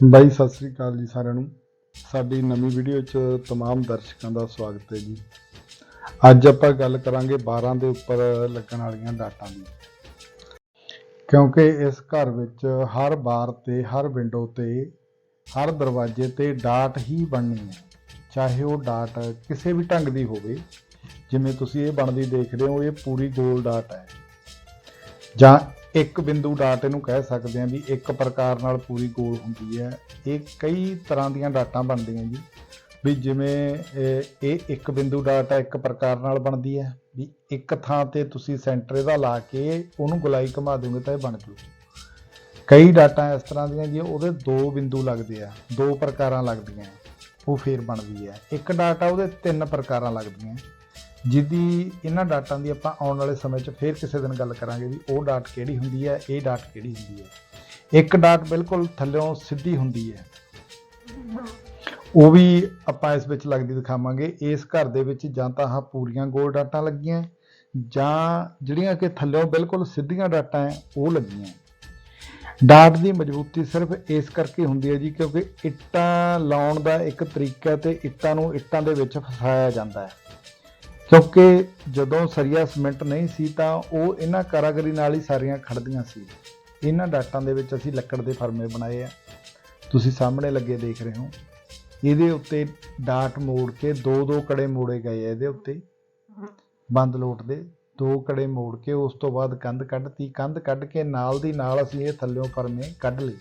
ਬਾਈ ਸਤਿ ਸ੍ਰੀ ਅਕਾਲ ਜੀ ਸਾਰਿਆਂ ਨੂੰ ਸਾਡੀ ਨਵੀਂ ਵੀਡੀਓ 'ਚ तमाम ਦਰਸ਼ਕਾਂ ਦਾ ਸਵਾਗਤ ਹੈ ਜੀ ਅੱਜ ਆਪਾਂ ਗੱਲ ਕਰਾਂਗੇ 12 ਦੇ ਉੱਪਰ ਲੱਗਣ ਵਾਲੀਆਂ ਡਾਟਾਂ ਦੀ ਕਿਉਂਕਿ ਇਸ ਘਰ ਵਿੱਚ ਹਰ ਬਾਰ ਤੇ ਹਰ ਵਿੰਡੋ ਤੇ ਹਰ ਦਰਵਾਜ਼ੇ ਤੇ ਡਾਟ ਹੀ ਬਣਨੀ ਹੈ ਚਾਹੇ ਉਹ ਡਾਟ ਕਿਸੇ ਵੀ ਢੰਗ ਦੀ ਹੋਵੇ ਜਿਵੇਂ ਤੁਸੀਂ ਇਹ ਬਣਦੀ ਦੇਖ ਰਹੇ ਹੋ ਇਹ ਪੂਰੀ ਗੋਲ ਡਾਟ ਹੈ ਜਾਂ ਇੱਕ ਬਿੰਦੂ ਡਾਟ ਇਹਨੂੰ ਕਹਿ ਸਕਦੇ ਹਾਂ ਵੀ ਇੱਕ ਪ੍ਰਕਾਰ ਨਾਲ ਪੂਰੀ ਗੋਲ ਹੁੰਦੀ ਹੈ। ਇਹ ਕਈ ਤਰ੍ਹਾਂ ਦੀਆਂ ਡਾਟਾਂ ਬਣਦੀਆਂ ਜੀ। ਵੀ ਜਿਵੇਂ ਇਹ ਇੱਕ ਬਿੰਦੂ ਡਾਟਾ ਇੱਕ ਪ੍ਰਕਾਰ ਨਾਲ ਬਣਦੀ ਹੈ। ਵੀ ਇੱਕ ਥਾਂ ਤੇ ਤੁਸੀਂ ਸੈਂਟਰ ਇਹਦਾ ਲਾ ਕੇ ਉਹਨੂੰ ਗੁਲਾਈ ਘੁਮਾ ਦੋਗੇ ਤਾਂ ਇਹ ਬਣ ਜੂ। ਕਈ ਡਾਟਾਂ ਇਸ ਤਰ੍ਹਾਂ ਦੀਆਂ ਜੀ, ਉਹਦੇ ਦੋ ਬਿੰਦੂ ਲੱਗਦੇ ਆ, ਦੋ ਪ੍ਰਕਾਰਾਂ ਲੱਗਦੀਆਂ। ਉਹ ਫੇਰ ਬਣਦੀ ਹੈ। ਇੱਕ ਡਾਟਾ ਉਹਦੇ ਤਿੰਨ ਪ੍ਰਕਾਰਾਂ ਲੱਗਦੀਆਂ। ਜਿਹਦੀ ਇਹਨਾਂ ਡਾਟਾਂ ਦੀ ਆਪਾਂ ਆਉਣ ਵਾਲੇ ਸਮੇਂ 'ਚ ਫੇਰ ਕਿਸੇ ਦਿਨ ਗੱਲ ਕਰਾਂਗੇ ਵੀ ਉਹ ਡਾਟ ਕਿਹੜੀ ਹੁੰਦੀ ਹੈ, ਇਹ ਡਾਟ ਕਿਹੜੀ ਹੁੰਦੀ ਹੈ। ਇੱਕ ਡਾਟ ਬਿਲਕੁਲ ਥੱਲਿਓਂ ਸਿੱਧੀ ਹੁੰਦੀ ਹੈ। ਉਹ ਵੀ ਆਪਾਂ ਇਸ ਵਿੱਚ ਲੱਗਦੀ ਦਿਖਾਵਾਂਗੇ। ਇਸ ਘਰ ਦੇ ਵਿੱਚ ਜਾਂ ਤਾਂ ਆਹ ਪੂਰੀਆਂ ਗੋਲ ਡਾਟਾਂ ਲੱਗੀਆਂ, ਜਾਂ ਜਿਹੜੀਆਂ ਕਿ ਥੱਲਿਓਂ ਬਿਲਕੁਲ ਸਿੱਧੀਆਂ ਡਾਟਾਂ ਹੈ, ਉਹ ਲੱਗੀਆਂ। ਡਾਟ ਦੀ ਮਜ਼ਬੂਤੀ ਸਿਰਫ ਇਸ ਕਰਕੇ ਹੁੰਦੀ ਹੈ ਜੀ, ਕਿਉਂਕਿ ਇੱਟਾਂ ਲਾਉਣ ਦਾ ਇੱਕ ਤਰੀਕਾ ਹੈ ਤੇ ਇੱਟਾਂ ਨੂੰ ਇੱਟਾਂ ਦੇ ਵਿੱਚ ਫਸਾਇਆ ਜਾਂਦਾ ਹੈ। ਕਿਉਂਕਿ ਜਦੋਂ ਸਰੀਆ ਸੀਮੈਂਟ ਨਹੀਂ ਸੀ ਤਾਂ ਉਹ ਇਹਨਾਂ ਕਾਰਾਗਰੀ ਨਾਲ ਹੀ ਸਾਰੀਆਂ ਖੜਦੀਆਂ ਸੀ। ਇਹਨਾਂ ਡਾਟਾਂ ਦੇ ਵਿੱਚ ਅਸੀਂ ਲੱਕੜ ਦੇ ਫਰਮੇ ਬਣਾਏ ਆ। ਤੁਸੀਂ ਸਾਹਮਣੇ ਲੱਗੇ ਦੇਖ ਰਹੇ ਹੋ। ਇਹਦੇ ਉੱਤੇ ਡਾਟ ਮੋੜ ਕੇ ਦੋ ਦੋ ਕੜੇ ਮੋੜੇ ਗਏ ਆ ਇਹਦੇ ਉੱਤੇ। ਬੰਦ ਲੋਟ ਦੇ ਦੋ ਕੜੇ ਮੋੜ ਕੇ ਉਸ ਤੋਂ ਬਾਅਦ ਕੰਧ ਕੱਢਤੀ। ਕੰਧ ਕੱਢ ਕੇ ਨਾਲ ਦੀ ਨਾਲ ਅਸੀਂ ਇਹ ਥੱਲਿਓਂ ਫਰਮੇ ਕੱਢ ਲਏ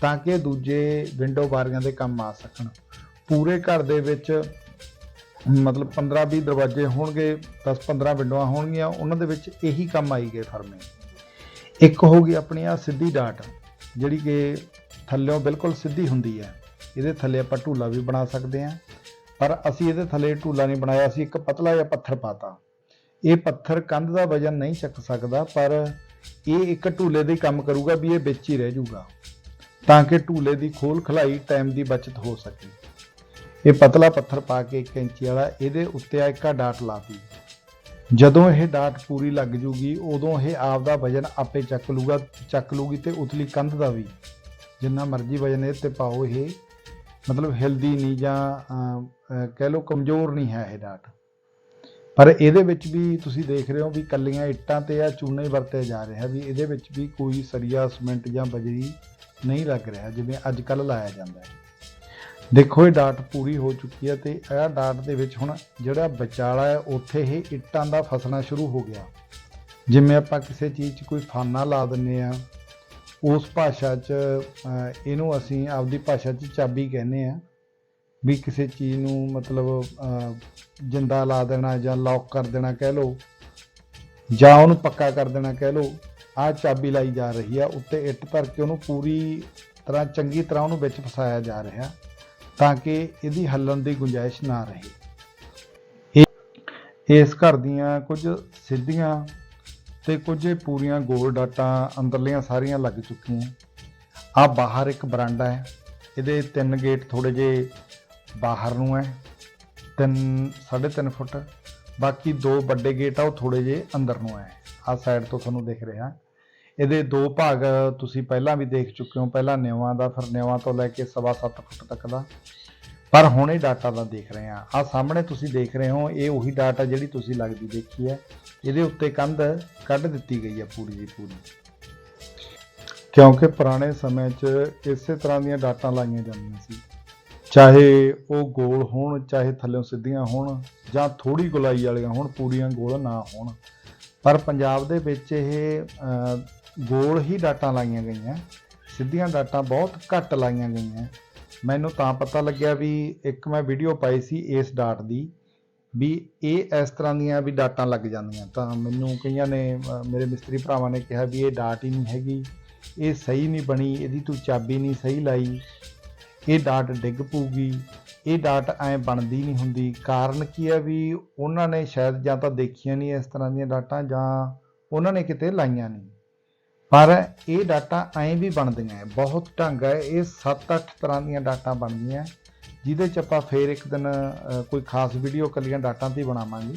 ਤਾਂ ਕਿ ਦੂਜੇ ਵਿੰਡੋ ਬਾਰੀਆਂ ਦੇ ਕੰਮ ਆ ਸਕਣ। ਪੂਰੇ ਘਰ ਦੇ ਵਿੱਚ ਮਤਲਬ 15 20 ਦਰਵਾਜ਼ੇ ਹੋਣਗੇ 10 15 ਵਿੰਡੋਆਂ ਹੋਣਗੀਆਂ, ਉਹਨਾਂ ਦੇ ਵਿੱਚ ਇਹੀ ਕੰਮ ਆਈ ਗਏ ਫਰਮੇ। ਇੱਕ ਹੋ ਗਈ ਆਪਣੀ ਆ ਸਿੱਧੀ ਡਾਟ, ਜਿਹੜੀ ਕਿ ਥੱਲਿਓਂ ਬਿਲਕੁਲ ਸਿੱਧੀ ਹੁੰਦੀ ਹੈ। ਇਹਦੇ ਥੱਲੇ ਆਪਾਂ ਢੂਲਾ ਵੀ ਬਣਾ ਸਕਦੇ ਹਾਂ, ਪਰ ਅਸੀਂ ਇਹਦੇ ਥੱਲੇ ਢੂਲਾ ਨਹੀਂ ਬਣਾਇਆ, ਅਸੀਂ ਇੱਕ ਪਤਲਾ ਜਿਹਾ ਪੱਥਰ ਪਾਤਾ। ਇਹ ਪੱਥਰ ਕੰਧ ਦਾ ਵਜਨ ਨਹੀਂ ਚੱਕ ਸਕਦਾ, ਪਰ ਇਹ ਇੱਕ ਢੂਲੇ ਦੇ ਕੰਮ ਕਰੂਗਾ ਵੀ ਇਹ ਵਿੱਚ ਹੀ ਰਹਿ ਜਾਊਗਾ, ਤਾਂ ਕਿ ਢੂਲੇ ਦੀ ਖੋਲ ਖਲਾਈ ਟਾਈਮ ਦੀ ਬਚਤ ਹੋ ਸਕੇ। ਇਹ ਪਤਲਾ ਪੱਥਰ ਪਾ ਕੇ 1 ਇੰਚੀ ਵਾਲਾ, ਇਹਦੇ ਉੱਤੇ ਆ ਇੱਕਾ ਡਾਟ ਲਾਤੀ ਜਦੋਂ ਇਹ ਡਾਟ ਪੂਰੀ ਲੱਗ ਜੂਗੀ, ਉਦੋਂ ਇਹ ਆਪ ਦਾ ਵਜਨ ਆਪੇ ਚੱਕ ਲੂਗਾ, ਚੱਕ ਲੂਗੀ ਤੇ ਉਤਲੀ ਕੰਧ ਦਾ ਵੀ। ਜਿੰਨਾ ਮਰਜ਼ੀ ਵਜਨ ਇਹ ਤੇ ਪਾਓ, ਇਹ ਮਤਲਬ ਹਿਲਦੀ ਨਹੀਂ ਜਾਂ ਕਹਿ ਲਓ ਕਮਜ਼ੋਰ ਨਹੀਂ ਹੈ ਇਹ ਡਾਟ। ਪਰ ਇਹਦੇ ਵਿੱਚ ਵੀ ਤੁਸੀਂ ਦੇਖ ਰਹੇ ਹੋ ਵੀ ਕੱਲੀਆਂ ਇੱਟਾਂ ਤੇ ਆ, ਚੂਨੇ ਵਰਤੇ ਜਾ ਰਿਹਾ ਵੀ ਇਹਦੇ ਵਿੱਚ ਵੀ ਕੋਈ ਸਰੀਆ, ਸੀਮੈਂਟ ਜਾਂ ਬਜਰੀ ਨਹੀਂ ਲੱਗ ਰਿਹਾ, ਜਿਵੇਂ ਅੱਜ ਕੱਲ ਲਾਇਆ ਜਾਂਦਾ ਹੈ। ਦੇਖੋ, ਇਹ ਡਾਟ ਪੂਰੀ ਹੋ ਚੁੱਕੀ ਹੈ ਤੇ ਇਹ ਡਾਟ ਦੇ ਵਿੱਚ ਹੁਣ ਜਿਹੜਾ ਵਿਚਾਲਾ ਹੈ, ਉੱਥੇ ਇਹ ਇੱਟਾਂ ਦਾ ਫਸਣਾ ਸ਼ੁਰੂ ਹੋ ਗਿਆ। ਜਿਵੇਂ ਆਪਾਂ ਕਿਸੇ ਚੀਜ਼ 'ਚ ਕੋਈ ਫਾਨਾ ਲਾ ਦਿੰਨੇ ਆ ਉਸ ਭਾਸ਼ਾ 'ਚ ਇਹਨੂੰ ਅਸੀਂ ਆਪਦੀ ਭਾਸ਼ਾ 'ਚ ਚਾਬੀ ਕਹਿੰਦੇ ਆ ਵੀ ਕਿਸੇ ਚੀਜ਼ ਨੂੰ ਮਤਲਬ ਜਿੰਦਾ ਲਾ ਦੇਣਾ ਜਾਂ ਲੌਕ ਕਰ ਦੇਣਾ ਕਹਿ ਲਓ, ਜਾਂ ਉਹਨੂੰ ਪੱਕਾ ਕਰ ਦੇਣਾ ਕਹਿ ਲਓ, ਆਹ ਚਾਬੀ ਲਾਈ ਜਾ ਰਹੀ ਆ, ਉੱਤੇ ਇੱਟ ਭਰ ਕੇ ਉਹਨੂੰ ਪੂਰੀ ਤਰ੍ਹਾਂ ਚੰਗੀ ਤਰ੍ਹਾਂ ਉਹਨੂੰ ਵਿੱਚ ਫਸਾਇਆ ਜਾ ਰਿਹਾ। ਤਾਂ ਕਿ ਇਹਦੀ ਹੱਲਣ ਦੀ ਗੁੰਜਾਇਸ਼ ਨਾ ਰਹੇ। ਇਹ ਇਸ ਘਰ ਦੀਆਂ ਕੁਝ ਸਿੱਧੀਆਂ ਤੇ ਕੁਝ ਪੂਰੀਆਂ ਗੋਲ ਡਾਟਾਂ ਅੰਦਰਲੀਆਂ ਸਾਰੀਆਂ ਲੱਗ ਚੁੱਕੀਆਂ। ਆ ਬਾਹਰ ਇੱਕ ਬਰਾਂਡਾ ਹੈ। ਇਹਦੇ ਤਿੰਨ ਗੇਟ ਥੋੜੇ ਜੇ ਬਾਹਰ ਨੂੰ ਹੈ। ਤਿੰਨ 3.5 ਫੁੱਟ। ਬਾਕੀ ਦੋ ਵੱਡੇ ਗੇਟ ਆ, ਉਹ ਥੋੜੇ ਜੇ ਅੰਦਰ ਨੂੰ ਹੈ। ਆ ਸਾਈਡ ਤੋਂ ਤੁਹਾਨੂੰ ਦਿਖ ਰਿਹਾ। ਇਹਦੇ ਦੋ ਭਾਗ ਤੁਸੀਂ ਪਹਿਲਾਂ ਵੀ ਦੇਖ ਚੁੱਕੇ ਹੋ, ਪਹਿਲਾਂ ਨਿਵਾਂ ਦਾ, ਫਿਰ ਨਿਵਾਂ ਤੋਂ ਲੈ ਕੇ ਸਵਾ ਸੱਤ ਫੁੱਟ ਤੱਕ ਦਾ। ਪਰ ਹੁਣ ਇਹ ਡਾਟਾ ਦਾ ਦੇਖ ਰਹੇ ਆ ਆ ਸਾਹਮਣੇ ਤੁਸੀਂ ਦੇਖ ਰਹੇ ਹੋ, ਇਹ ਉਹੀ ਡਾਟਾ ਜਿਹੜੀ ਤੁਸੀਂ ਲੱਗਦੀ ਦੇਖੀ ਹੈ। ਇਹਦੇ ਉੱਤੇ ਕੰਧ ਕੱਢ ਦਿੱਤੀ ਗਈ ਹੈ ਪੂਰੀ ਦੀ ਪੂਰੀ। ਕਿਉਂਕਿ ਪੁਰਾਣੇ ਸਮੇਂ 'ਚ ਇਸੇ ਤਰ੍ਹਾਂ ਦੀਆਂ ਡਾਟਾਂ ਲਾਈਆਂ ਜਾਂਦੀਆਂ ਸੀ। ਚਾਹੇ ਉਹ ਗੋਲ ਹੋਣ, ਚਾਹੇ ਥੱਲੇੋਂ ਸਿੱਧੀਆਂ ਹੋਣ, ਜਾਂ ਥੋੜੀ ਗੁਲਾਈ ਵਾਲੀਆਂ ਹੋਣ, ਪੂਰੀਆਂ ਗੋਲ ਨਾ ਹੋਣ। ਪਰ ਪੰਜਾਬ ਦੇ ਵਿੱਚ ਇਹ ਗੋਲ ਹੀ ਡਾਟਾਂ ਲਾਈਆਂ ਗਈਆਂ, ਸਿੱਧੀਆਂ ਡਾਟਾਂ ਬਹੁਤ ਘੱਟ ਲਾਈਆਂ ਗਈਆਂ। ਮੈਨੂੰ ਤਾਂ ਪਤਾ ਲੱਗਿਆ ਵੀ ਇੱਕ ਮੈਂ ਵੀਡੀਓ ਪਾਈ ਸੀ ਇਸ ਡਾਟ ਦੀ, ਵੀ ਇਹ ਇਸ ਤਰ੍ਹਾਂ ਦੀਆਂ ਵੀ ਡਾਟਾਂ ਲੱਗ ਜਾਂਦੀਆਂ। ਤਾਂ ਮੈਨੂੰ ਕਈਆਂ ਨੇ ਮੇਰੇ ਮਿਸਤਰੀ ਭਰਾਵਾਂ ਨੇ ਕਿਹਾ ਵੀ ਇਹ ਡਾਟ ਹੀ ਨਹੀਂ ਹੈਗੀ, ਇਹ ਸਹੀ ਨਹੀਂ ਬਣੀ, ਇਹਦੀ ਤੂੰ ਚਾਬੀ ਨਹੀਂ ਸਹੀ ਲਾਈ, ਇਹ ਡਾਟ ਡਿੱਗ ਪਊਗੀ, ਇਹ ਡਾਟ ਐ ਬਣਦੀ ਨਹੀਂ ਹੁੰਦੀ। ਕਾਰਨ ਕੀ ਹੈ ਵੀ ਉਹਨਾਂ ਨੇ ਸ਼ਾਇਦ ਜਾਂ ਤਾਂ ਦੇਖੀਆਂ ਨਹੀਂ ਇਸ ਤਰ੍ਹਾਂ ਦੀਆਂ ਡਾਟਾਂ ਜਾਂ ਉਹਨਾਂ ਨੇ ਕਿਤੇ ਲਾਈਆਂ ਨਹੀਂ। ਪਰ ਇਹ ਡਾਟਾ ਐਂ ਵੀ ਬਣਦੀਆਂ ਹੈ, ਬਹੁਤ ਢੰਗ ਹੈ, ਇਹ 7-8 ਤਰ੍ਹਾਂ ਦੀਆਂ ਡਾਟਾਂ ਬਣਦੀਆਂ ਜਿਹਦੇ ਚ ਆਪਾਂ ਫੇਰ ਇੱਕ ਦਿਨ ਕੋਈ ਖਾਸ ਵੀਡੀਓ ਕੱਲੀਆਂ ਡਾਟਾਂ ਤੇ ਬਣਾਵਾਂਗੇ,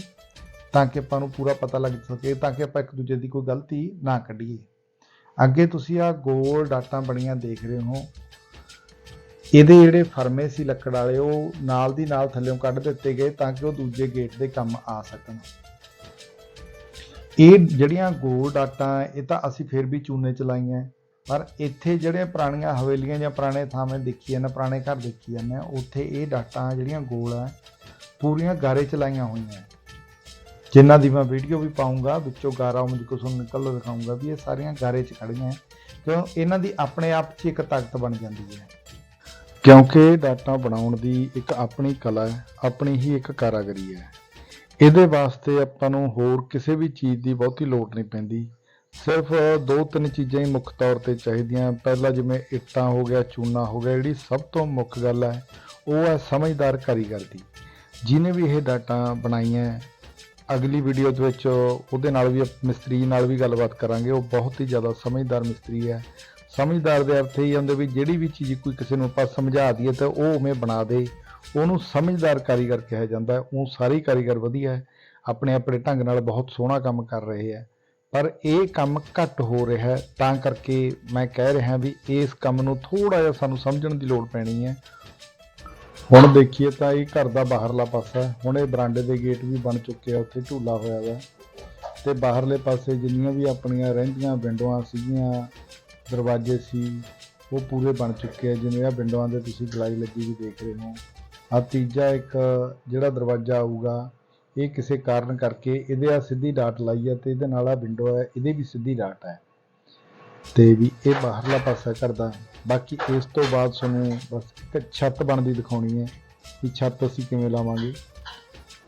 ਤਾਂ ਕਿ ਆਪਾਂ ਨੂੰ ਪੂਰਾ ਪਤਾ ਲੱਗ ਸਕੇ, ਤਾਂ ਕਿ ਆਪਾਂ ਇੱਕ ਦੂਜੇ ਦੀ ਕੋਈ ਗਲਤੀ ਨਾ ਕੱਢੀਏ। ਅੱਗੇ ਤੁਸੀਂ ਆ ਗੋਲ ਡਾਟਾਂ ਬਣੀਆਂ ਦੇਖ ਰਹੇ ਹੋ। ਇਹਦੇ ਜਿਹੜੇ ਫਰਮੇ ਸੀ ਲੱਕੜ ਵਾਲੇ, ਉਹ ਨਾਲ ਦੀ ਨਾਲ ਥੱਲੇੋਂ ਕੱਢ ਦਿੱਤੇ ਗਏ, ਤਾਂ ਕਿ ਉਹ ਦੂਜੇ ਗੇਟ ਦੇ ਕੰਮ ਆ ਸਕਣ। ਇਹ ਜਿਹੜੀਆਂ ਗੋਲ ਡਾਟਾਂ, ਇਹ ਤਾਂ ਅਸੀਂ ਫਿਰ ਵੀ ਚੂਨੇ ਚ ਲਾਈਆਂ ਪਰ ਇੱਥੇ ਜਿਹੜੇ ਪੁਰਾਣੀਆਂ ਹਵੇਲੀਆਂ ਜਾਂ ਪੁਰਾਣੇ ਥਾਵੇਂ ਦੇਖੀ ਜਾਂਦੇ, ਪੁਰਾਣੇ ਘਰ ਦੇਖੀ ਜਾਂਦੇ ਆ, ਉੱਥੇ ਇਹ ਡਾਟਾਂ ਜਿਹੜੀਆਂ ਗੋਲ ਆ, ਪੂਰੀਆਂ ਗਾਰੇ ਚ ਲਾਈਆਂ ਹੋਈਆਂ। ਜਿਨ੍ਹਾਂ ਦੀ ਮੈਂ ਵੀਡੀਓ ਵੀ ਪਾਉਂਗਾ ਵਿੱਚੋਂ ਗਾਰਾ ਉਹ ਮੁਝ ਨੂੰ ਨਿਕਲ ਦਿਖਾਉਂਗਾ ਵੀ ਇਹ ਸਾਰੀਆਂ ਗਾਰੇ ਚ ਖੜੀਆਂ ਕਿਉਂ? ਇਹਨਾਂ ਦੀ ਆਪਣੇ ਆਪ 'ਚ ਇੱਕ ਤਾਕਤ ਬਣ ਜਾਂਦੀ ਹੈ ਕਿਉਂਕਿ ਡਾਟਾ ਬਣਾਉਣ ਦੀ ਇੱਕ ਆਪਣੀ ਕਲਾ ਹੈ, ਆਪਣੀ ਹੀ ਇੱਕ ਕਾਰਾਗਰੀ ਹੈ। ਇਹਦੇ ਵਾਸਤੇ ਆਪਾਂ ਨੂੰ ਹੋਰ ਕਿਸੇ ਵੀ ਚੀਜ਼ ਦੀ ਬਹੁਤੀ ਲੋੜ ਨਹੀਂ ਪੈਂਦੀ। ਸਿਰਫ ਦੋ ਤਿੰਨ ਚੀਜ਼ਾਂ ਹੀ ਮੁੱਖ ਤੌਰ ਤੇ ਚਾਹੀਦੀਆਂ। ਪਹਿਲਾ ਜਿਵੇਂ ਇੱਟਾਂ ਹੋ ਗਿਆ, ਚੂਨਾ ਹੋ ਗਿਆ, ਜਿਹੜੀ ਸਭ ਤੋਂ ਮੁੱਖ ਗੱਲ ਹੈ, ਉਹ ਹੈ ਸਮਝਦਾਰ ਕਾਰੀਗਰ ਦੀ। ਜਿਹਨੇ ਵੀ ਇਹ ਡਾਟਾ ਬਣਾਈਆਂ, ਅਗਲੀ ਵੀਡੀਓ ਦੇ ਵਿੱਚ ਉਹਦੇ ਨਾਲ ਵੀ, ਮਿਸਤਰੀ ਨਾਲ ਵੀ ਗੱਲਬਾਤ ਕਰਾਂਗੇ। ਉਹ ਬਹੁਤ ਹੀ ਜ਼ਿਆਦਾ ਸਮਝਦਾਰ ਮਿਸਤਰੀ ਹੈ। ਸਮਝਦਾਰ ਦੇ ਅਰਥ ਇਹ ਹੁੰਦੇ ਵੀ ਜਿਹੜੀ ਵੀ ਚੀਜ਼ ਕੋਈ ਕਿਸੇ ਨੂੰ ਆਪਾਂ ਸਮਝਾ ਦਈਏ ਤਾਂ ਉਹ ਉਵੇਂ ਬਣਾ ਦੇ। ਉਹਨੂੰ ਸਮਝਦਾਰ ਕਾਰੀਗਰ ਕਿਹਾ ਜਾਂਦਾ ਉਹ ਸਾਰੇ ਕਾਰੀਗਰ ਵਧੀਆ ਹੈ, ਆਪਣੇ ਆਪਣੇ ਢੰਗ ਨਾਲ ਬਹੁਤ ਸੋਹਣਾ ਕੰਮ ਕਰ ਰਹੇ ਹੈ। ਪਰ ਇਹ ਕੰਮ ਘੱਟ ਹੋ ਰਿਹਾ ਹੈ, ਤਾਂ ਕਰਕੇ ਮੈਂ ਕਹਿ ਰਿਹਾ ਵੀ ਇਸ ਕੰਮ ਨੂੰ ਥੋੜਾ ਜਿਹਾ ਸਾਨੂੰ ਸਮਝਣ ਦੀ ਲੋੜ ਪੈਣੀ ਹੈ। ਹੁਣ ਦੇਖੀਏ ਤਾਂ ਇਹ ਘਰ ਦਾ ਬਾਹਰਲਾ ਪਾਸਾ ਹੁਣ ਇਹ ਬਰਾਂਡੇ ਦੇ ਗੇਟ ਵੀ ਬਣ ਚੁੱਕੇ ਆ, ਉੱਥੇ ਝੂਲਾ ਹੋਇਆ ਵਾ। ਤੇ ਬਾਹਰਲੇ ਪਾਸੇ ਜਿੰਨੀਆਂ ਵੀ ਆਪਣੀਆਂ ਰਹਿੰਦੀਆਂ ਵਿੰਡੋਆਂ ਸੀਗੀਆਂ, ਦਰਵਾਜ਼ੇ ਸੀ, ਉਹ ਪੂਰੇ ਬਣ ਚੁੱਕੇ ਆ। ਜਿਵੇਂ ਆ ਵਿੰਡੋਆਂ ਦੇ ਤੁਸੀਂ ਗਲਾਈ ਲੱਗੀ ਵੀ ਦੇਖ ਰਹੇ ਹੋ। ਆ ਤੀਜਾ ਇੱਕ ਜਿਹੜਾ ਦਰਵਾਜ਼ਾ ਆਊਗਾ, ਇਹ ਕਿਸੇ ਕਾਰਨ ਕਰਕੇ ਇਹਦੇ ਆ ਸਿੱਧੀ ਡਾਟ ਲਾਈ ਹੈ ਤੇ ਇਹਦੇ ਨਾਲ ਆ ਵਿੰਡੋ ਹੈ ਇਹਦੇ ਵੀ ਸਿੱਧੀ ਡਾਟ ਹੈ ਤੇ ਵੀ ਇਹ ਬਾਹਰਲਾ ਪਾਸਾ ਕਰਦਾ ਬਾਕੀ ਇਸ ਤੋਂ ਬਾਅਦ ਤੁਹਾਨੂੰ ਬਸ ਇੱਕ ਛੱਤ ਬਣਦੀ ਦਿਖਾਉਣੀ ਹੈ ਵੀ ਛੱਤ ਅਸੀਂ ਕਿਵੇਂ ਲਾਵਾਂਗੇ।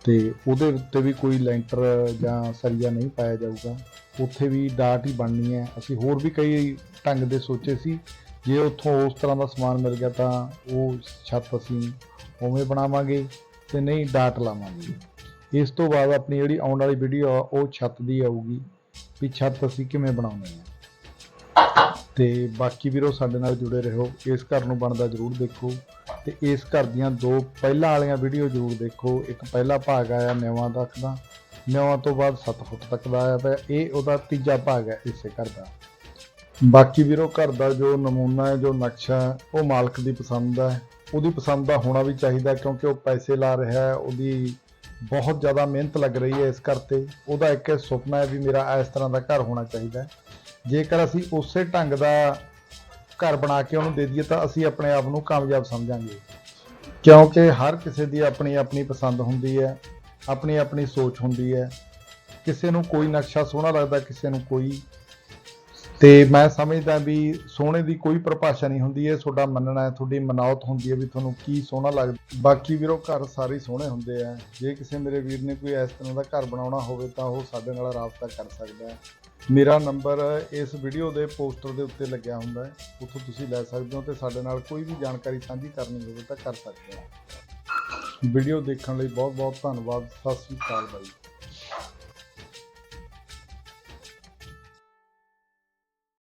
ਤੇ ਉਹਦੇ ਉੱਤੇ ਵੀ ਕੋਈ ਲੈਂਟਰ ਜਾਂ ਸਰੀਆ ਨਹੀਂ ਪਾਇਆ ਜਾਊਗਾ। ਉੱਥੇ ਵੀ ਡਾਟ ਹੀ ਬਣਨੀ ਹੈ। ਅਸੀਂ ਹੋਰ ਵੀ ਕਈ ਢੰਗ ਦੇ ਸੋਚੇ ਸੀ। ਜੇ ਉੱਥੋਂ ਉਸ ਤਰ੍ਹਾਂ ਦਾ ਸਮਾਨ ਮਿਲ ਗਿਆ ਤਾਂ ਉਹ ਛੱਤ ਅਸੀਂ ਉਵੇਂ ਬਣਾਵਾਂਗੇ ਤੇ ਨਹੀਂ ਡਾਟ ਲਾਵਾਂਗੇ। ਇਸ ਤੋਂ ਬਾਅਦ ਆਪਣੀ ਜਿਹੜੀ ਆਉਣ ਵਾਲੀ ਵੀਡੀਓ ਆ, ਉਹ ਛੱਤ ਦੀ ਆਊਗੀ ਵੀ ਛੱਤ ਅਸੀਂ ਕਿਵੇਂ ਬਣਾਉਣੀ ਹੈ ਤੇ ਬਾਕੀ ਵੀਰੋ ਸਾਡੇ ਨਾਲ ਜੁੜੇ ਰਹੋ। ਇਸ ਘਰ ਨੂੰ ਬਣਦਾ ਜਰੂਰ ਦੇਖੋ ਤੇ ਇਸ ਘਰ ਦੀਆਂ ਦੋ ਪਹਿਲਾਂ ਵਾਲੀਆਂ ਵੀਡੀਓ ਜਰੂਰ ਦੇਖੋ। ਇੱਕ ਪਹਿਲਾ ਭਾਗ ਆਇਆ ਨਿਵਾਂ ਤੱਕ ਦਾ। ਨਿਵਾਂ ਤੋਂ ਬਾਅਦ 7 ਫੁੱਟ ਤੱਕ ਦਾ ਆਇਆ ਪਿਆ। ਇਹ ਉਹਦਾ ਤੀਜਾ ਭਾਗ ਹੈ ਇਸੇ ਘਰ ਦਾ। ਬਾਕੀ ਵੀਰੋ ਘਰ ਦਾ ਜੋ ਨਮੂਨਾ ਹੈ, ਜੋ ਨਕਸ਼ਾ ਉਹ ਮਾਲਕ ਦੀ ਪਸੰਦ ਹੈ। ਉਹਦੀ ਪਸੰਦ ਦਾ ਹੋਣਾ ਵੀ ਚਾਹੀਦਾ ਕਿਉਂਕਿ ਉਹ ਪੈਸੇ ਲਾ ਰਿਹਾ ਹੈ, ਉਹਦੀ ਬਹੁਤ ਜ਼ਿਆਦਾ ਮਿਹਨਤ ਲੱਗ ਰਹੀ ਹੈ ਇਸ ਕਰਤੇ ਉਹਦਾ ਇੱਕ ਸੁਪਨਾ ਹੈ ਵੀ ਮੇਰਾ ਇਸ ਤਰ੍ਹਾਂ ਦਾ ਘਰ ਹੋਣਾ ਚਾਹੀਦਾ ਹੈ। ਜੇਕਰ ਅਸੀਂ ਉਸੇ ਢੰਗ ਦਾ ਘਰ ਬਣਾ ਕੇ ਉਹਨੂੰ ਦੇ ਦਈਏ ਤਾਂ ਅਸੀਂ ਆਪਣੇ ਆਪ ਨੂੰ ਕਾਮਯਾਬ ਸਮਝਾਂਗੇ। ਕਿਉਂਕਿ ਹਰ ਕਿਸੇ ਦੀ ਆਪਣੀ ਆਪਣੀ ਪਸੰਦ ਹੁੰਦੀ ਹੈ ਆਪਣੀ ਆਪਣੀ ਸੋਚ ਹੁੰਦੀ ਹੈ। ਕਿਸੇ ਨੂੰ ਕੋਈ ਨਕਸ਼ਾ ਸੋਹਣਾ ਲੱਗਦਾ, ਕਿਸੇ ਨੂੰ ਕੋਈ ਤੇ ਮੈਂ ਸਮਝਦਾ ਵੀ ਸੋਹਣੇ ਦੀ ਕੋਈ ਪਰਿਭਾਸ਼ਾ ਨਹੀਂ ਹੁੰਦੀ, ਇਹ ਤੁਹਾਡਾ ਮੰਨਣਾ ਹੈ, ਤੁਹਾਡੀ ਮਨਾਉਤ ਹੁੰਦੀ ਹੈ ਵੀ ਤੁਹਾਨੂੰ ਕੀ ਸੋਹਣਾ ਲੱਗਦਾ। ਬਾਕੀ ਵੀਰੋ, ਘਰ ਸਾਰੇ ਸੋਹਣੇ ਹੁੰਦੇ ਆ। ਜੇ ਕਿਸੇ ਮੇਰੇ ਵੀਰ ਨੇ ਕੋਈ ਇਸ ਤਰ੍ਹਾਂ ਦਾ ਘਰ ਬਣਾਉਣਾ ਹੋਵੇ ਤਾਂ ਉਹ ਸਾਡੇ ਨਾਲ ਰਾਬਤਾ ਕਰ ਸਕਦਾ ਹੈ। ਮੇਰਾ ਨੰਬਰ ਇਸ ਵੀਡੀਓ ਦੇ ਪੋਸਟਰ ਦੇ ਉੱਤੇ ਲੱਗਿਆ ਹੁੰਦਾ ਹੈ। ਉੱਥੋਂ ਤੁਸੀਂ ਲੈ ਸਕਦੇ ਹੋ ਤੇ ਸਾਡੇ ਨਾਲ ਕੋਈ ਵੀ ਜਾਣਕਾਰੀ ਸਾਂਝੀ ਕਰਨੀ ਹੋਵੇ ਤਾਂ ਕਰ ਸਕਦੇ ਹੋ। ਵੀਡੀਓ ਦੇਖਣ ਲਈ ਬਹੁਤ ਬਹੁਤ ਧੰਨਵਾਦ। ਸਤਿ ਸ੍ਰੀ ਅਕਾਲ ਬਾਈ।